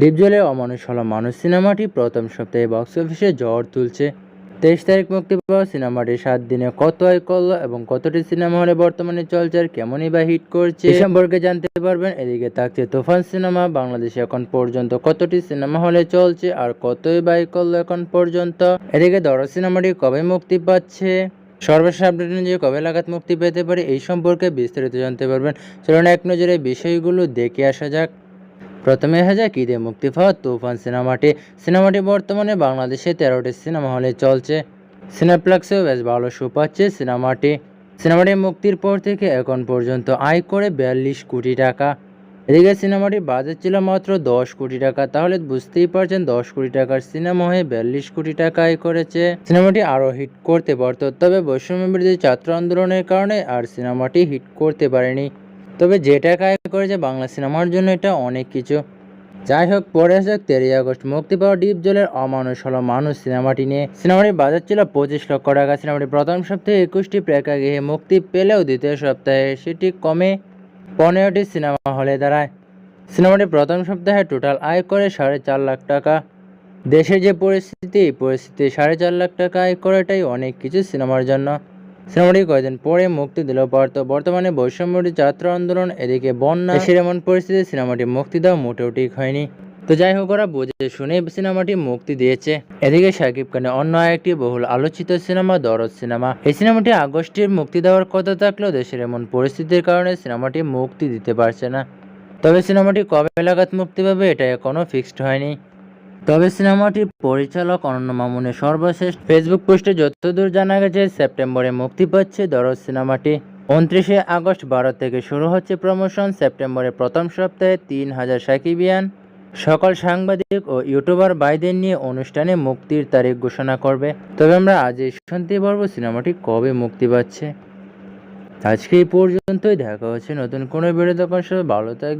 ডিপজলে অমানুষ হলো মানুষ সিনেমাটি প্রথম সপ্তাহে বক্স অফিসে ঝড় তুলছে। তেইশ তারিখ মুক্তি পাওয়া সিনেমাটি সাত দিনে কত আয় করল এবং কতটি সিনেমা হলে বর্তমানে চলছে আর কেমনই বা হিট করছে এই সম্পর্কে জানতে পারবেন। এদিকে থাকছে তুফান সিনেমা, বাংলাদেশে এখন পর্যন্ত কতটি সিনেমা হলে চলছে আর কতই বাই করল এখন পর্যন্ত। এদিকে দরদ সিনেমাটি কবে মুক্তি পাচ্ছে? সর্বশেষ আপডেট অনুযায়ী কবে লাগাত মুক্তি পেতে পারে এই সম্পর্কে বিস্তারিত জানতে পারবেন। চলুন এক নজরে বিষয়গুলো দেখে আসা যাক। প্রথমে দেখা যাক ঈদে মুক্তি পাওয়া তুফান সিনেমাটি। সিনেমাটি বর্তমানে বাংলাদেশে তেরোটি সিনেমা হলে চলছে। সিনেপ্লেক্সেও বেশ ভালো শো পাচ্ছে সিনেমাটি। সিনেমাটি মুক্তির পর থেকে এখন পর্যন্ত আয় করে বিয়াল্লিশ কোটি টাকা। এদিকে সিনেমাটি বাজেট ছিল মাত্র দশ কোটি টাকা, তাহলে বুঝতেই পারছেন দশ কোটি টাকার সিনেমা হয়ে বিয়াল্লিশ কোটি টাকা আয় করেছে। সিনেমাটি আরও হিট করতে পারত, তবে বৈষম্য বিরোধী ছাত্র আন্দোলনের কারণে আর সিনেমাটি হিট করতে পারেনি। তবে যেটা টাকা আয় করেছে বাংলা সিনেমার জন্য এটা অনেক কিছু। যাই হোক, পরে আসা তেরোই আগস্ট মুক্তি পাওয়া ডিপ জলের অমানুষ হলো মানুষ সিনেমাটি নিয়ে। সিনেমাটির বাজার ছিল পঁচিশ লক্ষ টাকা। সিনেমাটি প্রথম সপ্তাহে একুশটি প্রেক্ষাগৃহে মুক্তি পেলেও দ্বিতীয় সপ্তাহে সেটি কমে পনেরোটি সিনেমা হলে দাঁড়ায়। সিনেমাটি প্রথম সপ্তাহে টোটাল আয় করে সাড়ে চার লাখ টাকা। দেশের যে পরিস্থিতি এই পরিস্থিতি সাড়ে চার লাখ টাকা আয় করাটাই অনেক কিছু সিনেমার জন্য। সিনেমাটি কয়েকদিন পরে মুক্তি দিল পারত বর্তমানে বৈষম্যটি ছাত্র আন্দোলন, এদিকে বন্যা দেশের এমন পরিস্থিতি সিনেমাটি মুক্তি দেওয়া মোটেও ঠিক হয়নি। তো যাই হোক, ওরা বুঝে শুনে সিনেমাটি মুক্তি দিয়েছে। এদিকে শাকিব খানের অন্য একটি বহুল আলোচিত সিনেমা, দরদ সিনেমা। এই সিনেমাটি আগস্টের মুক্তি দেওয়ার কথা থাকলেও দেশের এমন পরিস্থিতির কারণে সিনেমাটি মুক্তি দিতে পারছে না। তবে সিনেমাটি কবে লাগাত মুক্তি পাবে, এটা এখনও ফিক্সড হয়নি। তবে সিনেমাটির পরিচালক অনন্য মামুনের সর্বশেষ ফেসবুক পোস্টে যতদূর জানা গেছে, সেপ্টেম্বরে মুক্তি পাচ্ছে দরজ সিনেমাটি। উনত্রিশে আগস্ট ভারত থেকে শুরু হচ্ছে প্রমোশন, সেপ্টেম্বরের প্রথম সপ্তাহে তিন হাজার সাকিবিয়ান সকল সাংবাদিক ও ইউটিউবার ভাইদের নিয়ে অনুষ্ঠানে মুক্তির তারিখ ঘোষণা করবে। তবে আমরা আজই শুনতে পারব সিনেমাটি কবে মুক্তি পাচ্ছে। আজকে এই পর্যন্তই, দেখা হচ্ছে নতুন কোনো ভিডিও ভালো থাকবে